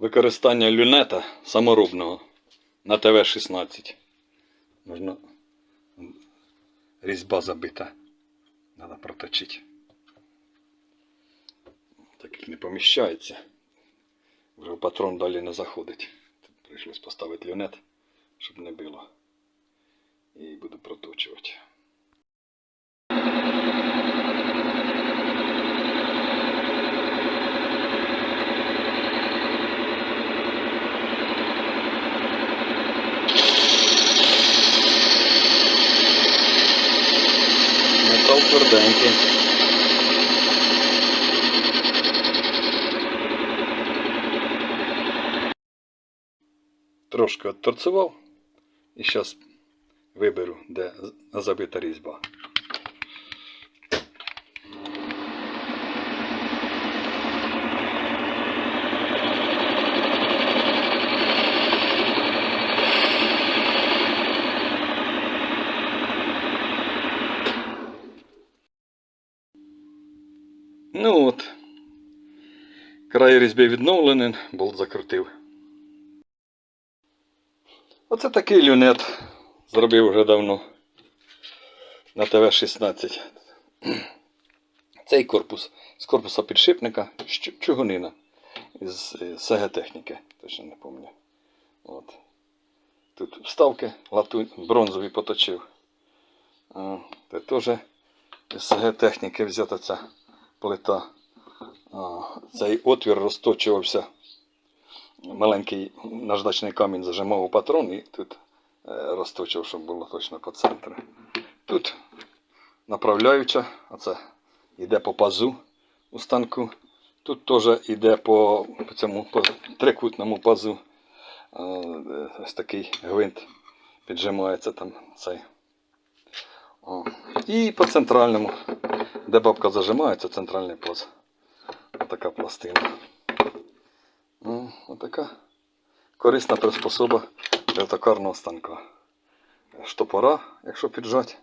Використання люнета саморобного на ТВ-16. Можна різьба забита. Треба проточити. Так як не поміщається. Вже патрон далі не заходить. Тут прийшлось поставити люнет, щоб не було. І буду проточувати. Тверденький. Трошки отторцевав і зараз виберу, де забита різьба. Ну от. Край різьби відновлений, болт закрутив. Оце такий люнет зробив вже давно на ТВ-16. Цей корпус з корпуса підшипника чугунина з СГ техніки, точно не пам'ятаю. От. Тут вставки латунь, бронзові поточив. Це теж з СГ техніки взята ця плита. Цей отвір розточувався. Маленький наждачний камінь зажимав у патрон і тут е, розточив, щоб було точно по центру. Тут направляюча, а це йде по пазу у станку. Тут теж йде по цьому по трикутному пазу. Ось такий гвинт піджимається там цей. О. І по центральному, де бабка зажимається, центральний паз. Отака пластина. Отака корисна приспособа для токарного станка. Штопора, якщо піджати,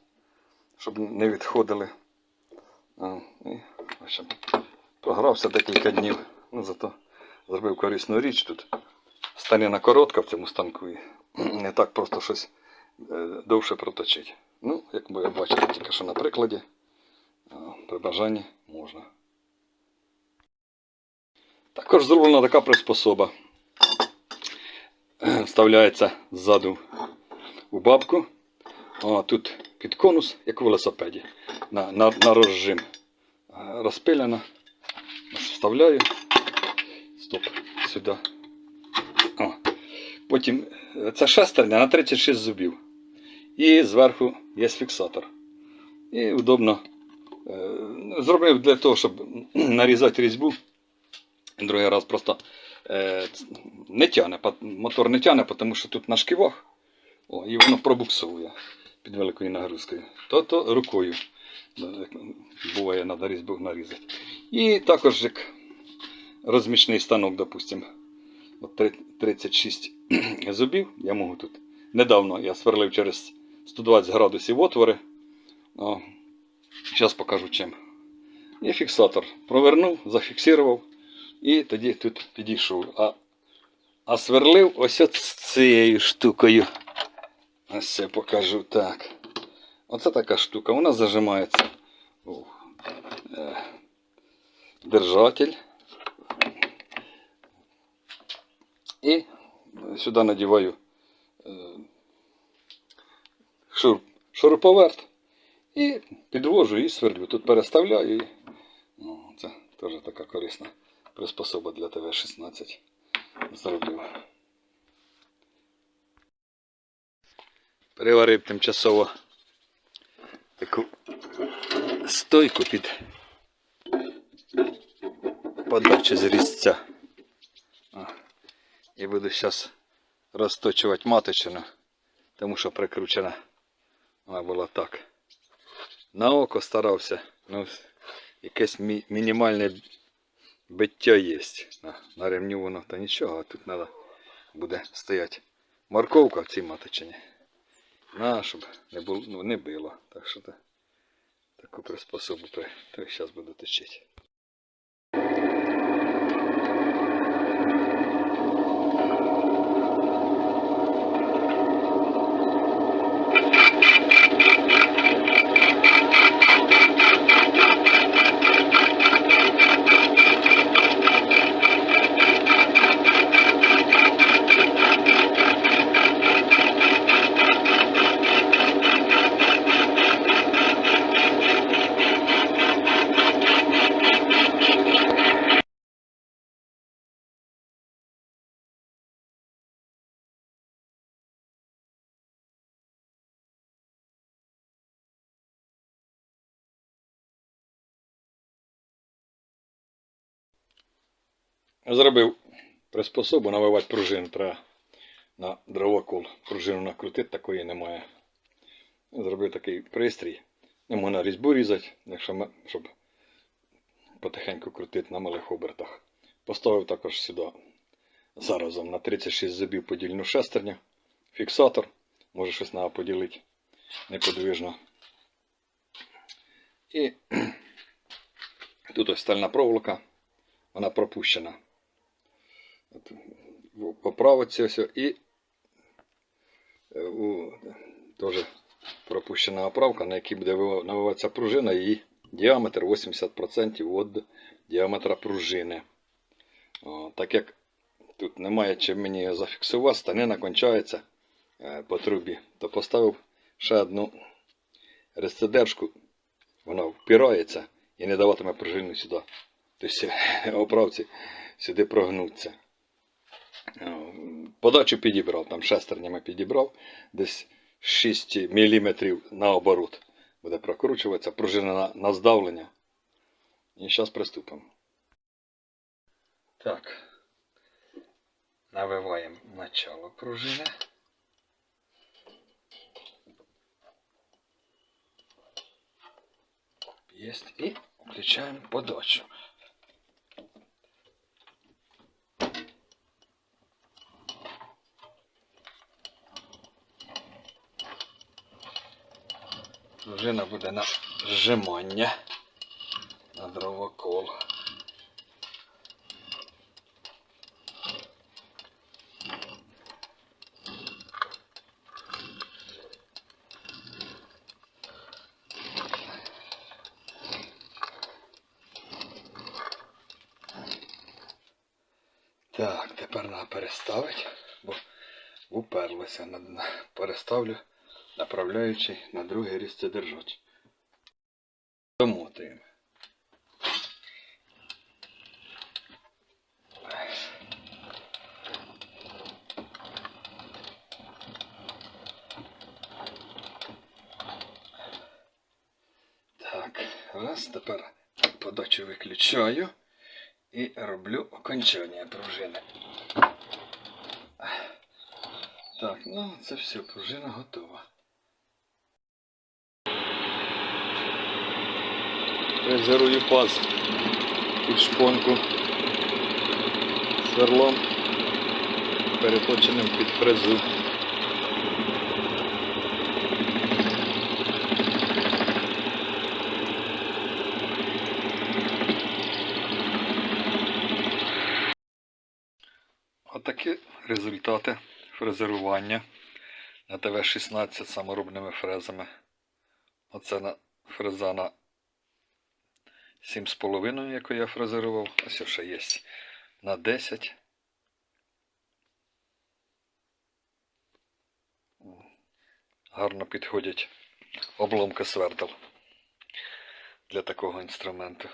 щоб не відходили. І, в общем, програвся декілька днів. Ну, зато зробив корисну річ тут. Станина коротка в цьому станку і не так просто щось е, довше проточити. Ну, як ви бачите, тільки що на прикладі, при можна. Також зроблена така приспособа. Вставляється ззаду у бабку. А тут під конус, як у велосипеді, на, на, на розжим. Розпилена. Вставляю. Стоп, сюди. О. Потім е, це шестерня на 36 зубів. І зверху є фіксатор. І удобно. Е, Зробив для того, щоб нарізати різьбу. Другий раз просто е, не тяне, мотор не тяне, тому що тут на шківах, о, і воно пробуксує під великою нагрузкою. То, то рукою е, буває, треба різьбу нарізати. І також як розмічний станок, допустимо, 36 зубів я можу тут. Недавно я сверлив через 120 градусів отвори. О, зараз покажу чим. І фіксатор провернув, зафіксував. І тоді тут підійшов. А, а сверлив ось от з цією штукою. Ось це покажу так. Оце така штука. Вона зажимається. у е, держатель. І сюди надіваю е, шур, шуруповерт. І підвожу і сверлю. Тут переставляю і ну, це теж така корисна приспособа для ТВ-16 зробив. Приварив тимчасово таку стойку під подачу з різця. І буду зараз розточувати маточину, тому що прикручена вона була так. На око старався. Ну, якесь мі- мінімальне биття є. На, на ремню воно то нічого, а тут треба буде стояти морковка в цій маточині. На, щоб не було, ну, не било. Так що та, таку приспособу то зараз буду точити. Зробив приспособу навивати пружину. Треба на дровокол. Пружину накрутити, такої немає. Зробив такий пристрій. Не можна різьбу різати, якщо щоб потихеньку крутити на малих обертах. Поставив також сюди заразом на 36 зубів подільну шестерню. Фіксатор. Може щось треба поділити неподвижно. І тут ось стальна проволока. Вона пропущена. От, в- Поправиться ось і е, у, теж пропущена оправка, на якій буде навиватися пружина, її діаметр 80% від діаметра пружини. О, так як тут немає чим мені його зафіксувати, станина кончається е, по трубі, то поставив ще одну рецидержку, вона впирається і не даватиме пружину сюди. Тобто оправці сюди прогнуться. О, Подачу підібрав, там шестернями підібрав, десь 6 мм наоборот буде прокручуватися, пружина на, на здавлення. І зараз приступимо. Так. Навиваємо начало пружини. Есть. І включаємо подачу. Пружина буде на зжимання на дровокол. Так, тепер треба переставити, бо уперлося. Переставлю, направляючи на другий різцедержач. Домотуємо. Так, раз, тепер подачу виключаю і роблю окончання пружини. Так, ну це все, пружина готова. Фрезерую паз під шпонку сверлом, переточеним під фрезу. Отакі результати фрезерування на ТВ-16 саморобними фрезами. Оце на фреза на 7,5, яку я фрезерував. Ось ще є на 10. Гарно підходять обломки свердл для такого інструменту.